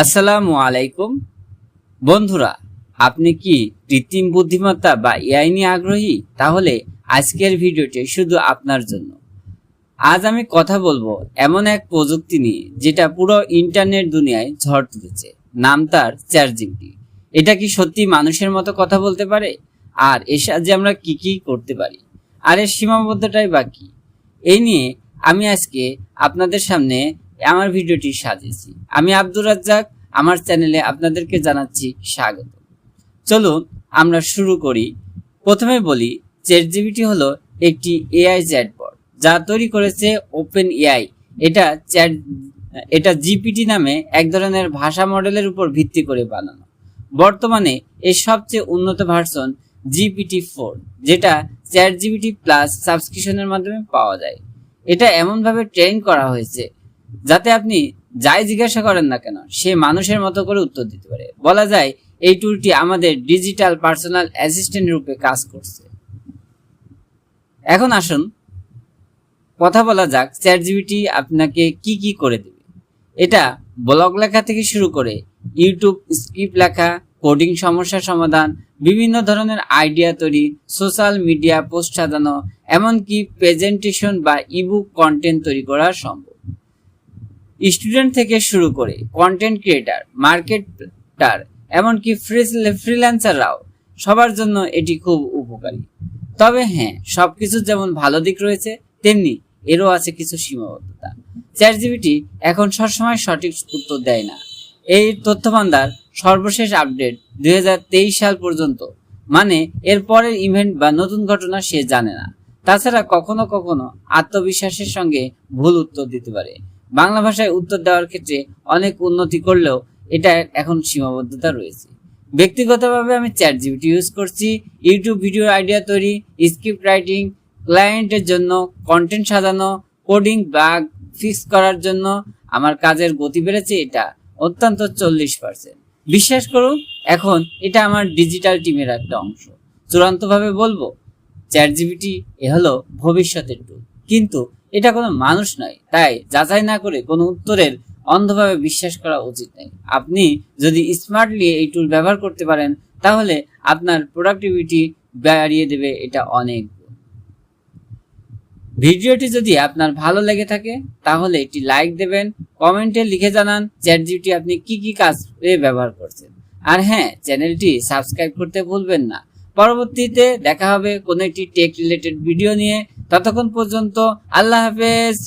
আসসালামু আলাইকুম। বন্ধুরা, আপনি কি কৃত্রিম বুদ্ধিমত্তা বা এআই নিয়ে আগ্রহী? তাহলে আজকের ভিডিওটি শুধু আপনার জন্য। আজ আমি কথা বলব এমন এক প্রযুক্তি নিয়ে, যেটা পুরো ইন্টারনেট দুনিয়ায় ঝড় তুলেছে। নাম তার চ্যাটজিপিটি। এটা কি সত্যি মানুষের মতো কথা বলতে পারে? আর এর সাহায্যে আমরা কি কি করতে পারি? আর এর সীমাবদ্ধটাই বা কি? এই নিয়ে আমি আজকে আপনাদের সামনে আমার ভিডিওটি সাজিয়েছি। আমি আব্দুর রাজ্জাক, আমার চ্যানেলে আপনাদেরকে জানাচ্ছি স্বাগত। চলুন আমরা শুরু করি। প্রথমে বলি চ্যাট জিবিটি হলো একটি এআই চ্যাটবট যা তৈরি করেছে ওপেন এআই এটা চ্যাট এটা জিপিটি নামে এক ধরনের ভাষা মডেলের উপর ভিত্তি করে বানানো। বর্তমানে এর সবচেয়ে উন্নত ভার্সন জিপিটি ফোর যেটা চ্যাট জিবিটি প্লাস সাবস্ক্রিপশনের মাধ্যমে পাওয়া যায়। এটা এমনভাবে ট্রেন করা হয়েছে যাতে আপনি যাই জিজ্ঞাসা করেন না কেন, সে মানুষের মতো করে উত্তর দিতে পারে। বলা যায়, এই টুলটি আমাদের ডিজিটাল পার্সোনাল অ্যাসিস্ট্যান্ট রূপে কাজ করছে। এখন আসুন, কথা বলা যাক চ্যাট জিবিটি আপনাকে কি কি করে দেবে। এটা ব্লগ লেখা থেকে শুরু করে ইউটিউব স্ক্রিপ্ট লেখা কোডিং সমস্যার সমাধান, বিভিন্ন ধরনের আইডিয়া তৈরি সোশ্যাল মিডিয়া পোস্ট সাজানো, এমনকি প্রেজেন্টেশন বা ইবুক কন্টেন্ট তৈরি করা সম্ভব। স্টুডেন্ট থেকে শুরু করে কন্টেন্ট ক্রিয়েটার মার্কেটার এমনকি ফ্রিল্যান্সাররাও সবার জন্য এটি খুব উপকারী। তবে হ্যাঁ সবকিছু যেমন ভালো দিক রয়েছে, তেমনি এরও আছে কিছু সীমাবদ্ধতা। চ্যাট জিবিটি এখন সবসময় সঠিক উত্তর দেয় না। এই তথ্য ভান্ডার সর্বশেষ আপডেট দুই হাজার তেইশ সাল পর্যন্ত। মানে এর পরের ইভেন্ট বা নতুন ঘটনা সে জানে না। তাছাড়া কখনো কখনো আত্মবিশ্বাসের সঙ্গে ভুল উত্তর দিতে পারে। বাংলা ভাষায় উত্তর দেওয়ার ক্ষেত্রে অনেক উন্নতি করলেও এটা এখন সীমাবদ্ধতা রয়েছে। ব্যক্তিগতভাবে আমি চ্যাট জিবিটি ইউজ করছি ইউটিউব ভিডিও আইডিয়া তৈরি স্ক্রিপ্ট রাইটিং ক্লায়েন্টের জন্য কন্টেন্ট সাজানো কোডিং বাগ ফিক্স করার জন্য আমার কাজের গতি বেড়েছে এটা অত্যন্ত চল্লিশ পার্সেন্ট বিশ্বাস করুন, এখন এটা আমার ডিজিটাল টিমের একটা অংশ। চূড়ান্তভাবে বলব চ্যাট জিবিটি এ হলো ভবিষ্যতের টুল কিন্তু এটা কোনো মানুষ নয়। তাই যাচাই না করে কোনো উত্তরের অন্ধভাবে বিশ্বাস করা উচিত নয় আপনি যদি স্মার্টলি এই টুল ব্যবহার করতে পারেন, তাহলে আপনার প্রোডাক্টিভিটি বাড়িয়ে দেবে এটা অনেক ভিডিওটি যদি আপনার ভালো লেগে থাকে, তাহলে একটি লাইক দেবেন কমেন্টে লিখে জানান চ্যাট জিপিটি আপনি কি কি কাজে ব্যবহার করছেন। আর হ্যাঁ চ্যানেলটি সাবস্ক্রাইব করতে ভুলবেন না। পরবর্তীতে দেখা হবে কোনো একটি টেক রিলেটেড ভিডিও নিয়ে। ততক্ষণ পর্যন্ত আল্লাহ হাফেজ।